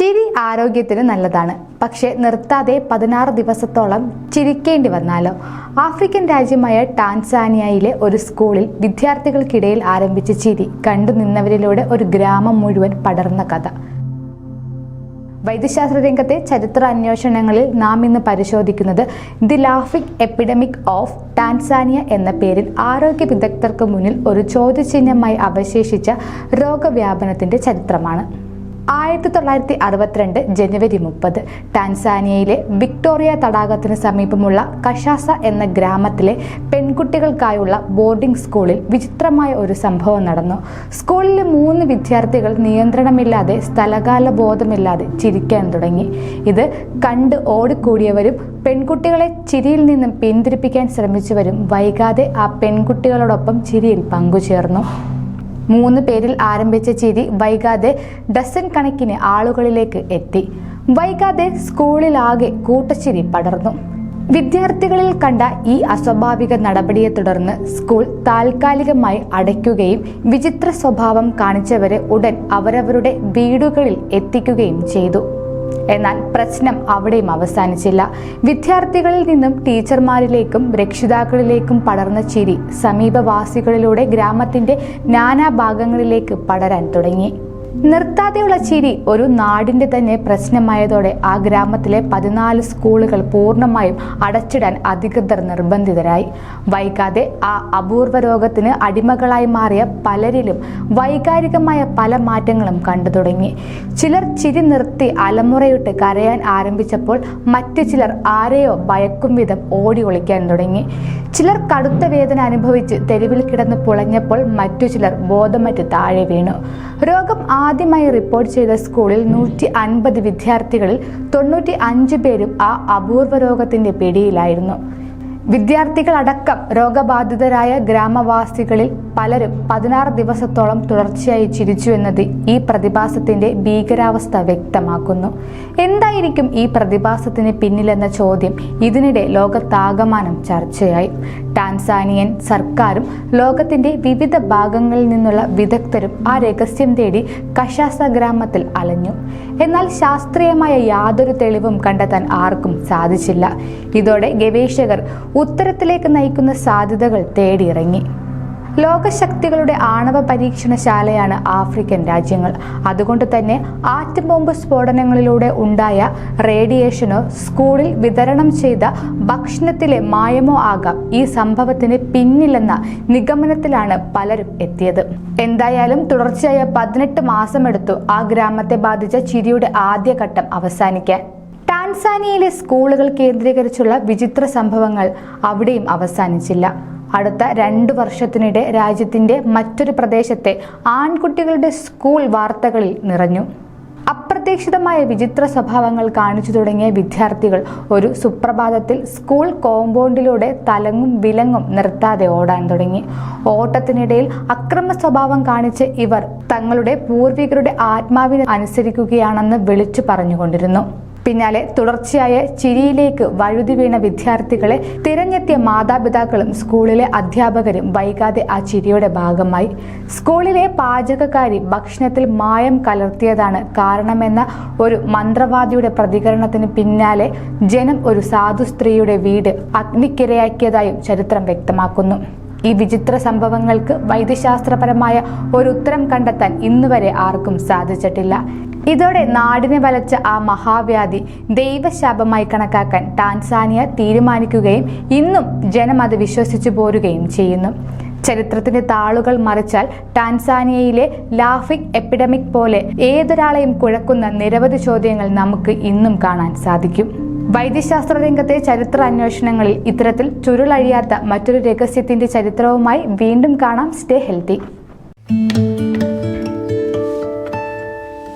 ചിരി ആരോഗ്യത്തിന് നല്ലതാണ്. പക്ഷേ നിർത്താതെ പതിനാറ് ദിവസത്തോളം ചിരിക്കേണ്ടി വന്നാലോ? ആഫ്രിക്കൻ രാജ്യമായ ടാൻസാനിയയിലെ ഒരു സ്കൂളിൽ വിദ്യാർത്ഥികൾക്കിടയിൽ ആരംഭിച്ച ചിരി കണ്ടു നിന്നവരിലൂടെ ഒരു ഗ്രാമം മുഴുവൻ പടർന്ന കഥ. വൈദ്യശാസ്ത്ര രംഗത്തെ ചരിത്ര അന്വേഷണങ്ങളിൽ നാം ഇന്ന് പരിശോധിക്കുന്നത് the laughing epidemic of Tanzania എന്ന പേരിൽ ആരോഗ്യ വിദഗ്ധർക്ക് മുന്നിൽ ഒരു ചോദ്യചിഹ്നമായി അവശേഷിച്ച രോഗവ്യാപനത്തിന്റെ ചരിത്രമാണ്. ആയിരത്തി തൊള്ളായിരത്തി അറുപത്തിരണ്ട് ജനുവരി മുപ്പത്. ടാൻസാനിയയിലെ വിക്ടോറിയ തടാകത്തിന് സമീപമുള്ള കഷാസ എന്ന ഗ്രാമത്തിലെ പെൺകുട്ടികൾക്കായുള്ള ബോർഡിംഗ് സ്കൂളിൽ വിചിത്രമായ ഒരു സംഭവം നടന്നു. സ്കൂളിലെ മൂന്ന് വിദ്യാർത്ഥികൾ നിയന്ത്രണമില്ലാതെ സ്ഥലകാല ബോധമില്ലാതെ ചിരിക്കാൻ തുടങ്ങി. ഇത് കണ്ട് ഓടിക്കൂടിയവരും പെൺകുട്ടികളെ ചിരിയിൽ നിന്നും പിന്തിരിപ്പിക്കാൻ ശ്രമിച്ചവരും വൈകാതെ ആ പെൺകുട്ടികളോടൊപ്പം ചിരിയിൽ പങ്കുചേർന്നു. മൂന്ന് പേരിൽ ആരംഭിച്ച ചിരി വൈകാതെ ഡസൻ കണക്കിന് ആളുകളിലേക്ക് എത്തി. വൈകാതെ സ്കൂളിലാകെ കൂട്ടച്ചിരി പടർന്നു. വിദ്യാർത്ഥികളിൽ കണ്ട ഈ അസ്വാഭാവിക നടപടിയെ തുടർന്ന് സ്കൂൾ താൽക്കാലികമായി അടയ്ക്കുകയും വിചിത്ര സ്വഭാവം കാണിച്ചവരെ ഉടൻ അവരവരുടെ വീടുകളിൽ എത്തിക്കുകയും ചെയ്തു. എന്നാൽ പ്രശ്നം അവിടെയും അവസാനിച്ചില്ല. വിദ്യാർത്ഥികളിൽ നിന്നും ടീച്ചർമാരിലേക്കും രക്ഷിതാക്കളിലേക്കും പടർന്ന ചിരി സമീപവാസികളിലൂടെ ഗ്രാമത്തിന്റെ നാനാഭാഗങ്ങളിലേക്ക് പടരാൻ തുടങ്ങി. നിർത്താതെയുള്ള ചിരി ഒരു നാടിന്റെ തന്നെ പ്രശ്നമായതോടെ ആ ഗ്രാമത്തിലെ പതിനാല് സ്കൂളുകൾ പൂർണമായും അടച്ചിടാൻ അധികൃതർ നിർബന്ധിതരായി. വൈകാതെ ആ അപൂർവ രോഗത്തിന് അടിമകളായി മാറിയ പലരിലും വൈകാരികമായ പല മാറ്റങ്ങളും കണ്ടു തുടങ്ങി. ചിലർ ചിരി നിർത്തി അലമുറയിട്ട് കരയാൻ ആരംഭിച്ചപ്പോൾ മറ്റു ചിലർ ആരെയോ ഭയക്കും വിധം ഓടി ഒളിക്കാൻ തുടങ്ങി. ചിലർ കടുത്ത വേദന അനുഭവിച്ച് തെരുവിൽ കിടന്ന് പുളഞ്ഞപ്പോൾ മറ്റു ചിലർ ബോധമറ്റ് താഴെ വീണു. രോഗം ആദ്യമായി റിപ്പോർട്ട് ചെയ്ത സ്കൂളിൽ നൂറ്റി അൻപത് വിദ്യാർത്ഥികളിൽ തൊണ്ണൂറ്റി അഞ്ച് പേരും ആ അപൂർവ രോഗത്തിന്റെ പിടിയിലായിരുന്നു. വിദ്യാർത്ഥികളടക്കം രോഗബാധിതരായ ഗ്രാമവാസികളിൽ പലരും പതിനാറ് ദിവസത്തോളം തുടർച്ചയായി ചിരിച്ചു എന്നത് ഈ പ്രതിഭാസത്തിന്റെ ഭീകരാവസ്ഥ വ്യക്തമാക്കുന്നു. എന്തായിരിക്കും ഈ പ്രതിഭാസത്തിന് പിന്നിലെന്ന ചോദ്യം ഇതിനിടെ ലോകത്താകമാനം ചർച്ചയായി. ടാൻസാനിയൻ സർക്കാരും ലോകത്തിന്റെ വിവിധ ഭാഗങ്ങളിൽ നിന്നുള്ള വിദഗ്ധരും ആ രഹസ്യം തേടി കഷാസ ഗ്രാമത്തിൽ അലഞ്ഞു. എന്നാൽ ശാസ്ത്രീയമായ യാതൊരു തെളിവും കണ്ടെത്താൻ ആർക്കും സാധിച്ചില്ല. ഇതോടെ ഗവേഷകർ ഉത്തരത്തിലേക്ക് നയിക്കുന്ന സാധ്യതകൾ തേടിയിറങ്ങി. ലോകശക്തികളുടെ ആണവ പരീക്ഷണശാലയാണ് ആഫ്രിക്കൻ രാജ്യങ്ങൾ. അതുകൊണ്ട് തന്നെ ആറ്റം ബോംബ് സ്ഫോടനങ്ങളിലൂടെ ഉണ്ടായ റേഡിയേഷനോ സ്കൂളിൽ വിതരണം ചെയ്ത ഭക്ഷണത്തിലെ മായമോ ആകാം ഈ സംഭവത്തിന് പിന്നിലെന്ന നിഗമനത്തിലാണ് പലരും എത്തിയത്. എന്തായാലും തുടർച്ചയായ പതിനെട്ട് മാസമെടുത്തു ആ ഗ്രാമത്തെ ബാധിച്ച ചിരിയുടെ ആദ്യഘട്ടം അവസാനിക്കാൻ. ടാൻസാനിയയിലെ സ്കൂളുകൾ കേന്ദ്രീകരിച്ചുള്ള വിചിത്ര സംഭവങ്ങൾ അവിടെയും അവസാനിച്ചില്ല. അടുത്ത രണ്ട് വർഷത്തിനിടെ രാജ്യത്തിന്റെ മറ്റൊരു പ്രദേശത്തെ ആൺകുട്ടികളുടെ സ്കൂൾ വാർത്തകളിൽ നിറഞ്ഞു. അപ്രതീക്ഷിതമായ വിചിത്ര സ്വഭാവങ്ങൾ കാണിച്ചു തുടങ്ങിയ വിദ്യാർത്ഥികൾ ഒരു സുപ്രഭാതത്തിൽ സ്കൂൾ കോമ്പൗണ്ടിലൂടെ തലങ്ങും വിലങ്ങും നിർത്താതെ ഓടാൻ തുടങ്ങി. ഓട്ടത്തിനിടയിൽ അക്രമ സ്വഭാവം കാണിച്ച ഇവർ തങ്ങളുടെ പൂർവികരുടെ ആത്മാവിനെ അനുസരിക്കുകയാണെന്ന് വിളിച്ചു പറഞ്ഞുകൊണ്ടിരുന്നു. പിന്നാലെ തുടർച്ചയായ ചിരിയിലേക്ക് വഴുതി വീണ വിദ്യാർത്ഥികളെ തിരഞ്ഞെത്തിയ മാതാപിതാക്കളും സ്കൂളിലെ അധ്യാപകരും വൈകാതെ ആ ചിരിയുടെ ഭാഗമായി. സ്കൂളിലെ പാചകക്കാരി ഭക്ഷണത്തിൽ മായം കലർത്തിയതാണ് കാരണമെന്ന ഒരു മന്ത്രവാദിയുടെ പ്രതികരണത്തിന് പിന്നാലെ ജനം ഒരു സാധു സ്ത്രീയുടെ വീട് അഗ്നിക്കിരയാക്കിയതായും ചരിത്രം വ്യക്തമാക്കുന്നു. ഈ വിചിത്ര സംഭവങ്ങൾക്ക് വൈദ്യശാസ്ത്രപരമായ ഒരു ഉത്തരം കണ്ടെത്താൻ ഇന്നുവരെ ആർക്കും സാധിച്ചിട്ടില്ല. ഇതോടെ നാടിനെ വലച്ച ആ മഹാവ്യാധി ദൈവശാപമായി കണക്കാക്കാൻ ടാൻസാനിയ തീരുമാനിക്കുകയും ഇന്നും ജനം അത് വിശ്വസിച്ചു പോരുകയും ചെയ്യുന്നു. ചരിത്രത്തിന്റെ താളുകൾ മറിച്ചാൽ ടാൻസാനിയയിലെ ലാഫിക് എപ്പിഡമിക് പോലെ ഏതൊരാളെയും കുഴക്കുന്ന നിരവധി ചോദ്യങ്ങൾ നമുക്ക് ഇന്നും കാണാൻ സാധിക്കും. വൈദ്യശാസ്ത്ര രംഗത്തെ ചരിത്ര അന്വേഷണങ്ങളിൽ ഇത്തരത്തിൽ ചുരുളഴിയാത്ത മറ്റൊരു രഹസ്യത്തിന്റെ ചരിത്രവുമായി വീണ്ടും കാണാം സ്റ്റേ ഹെൽത്തി.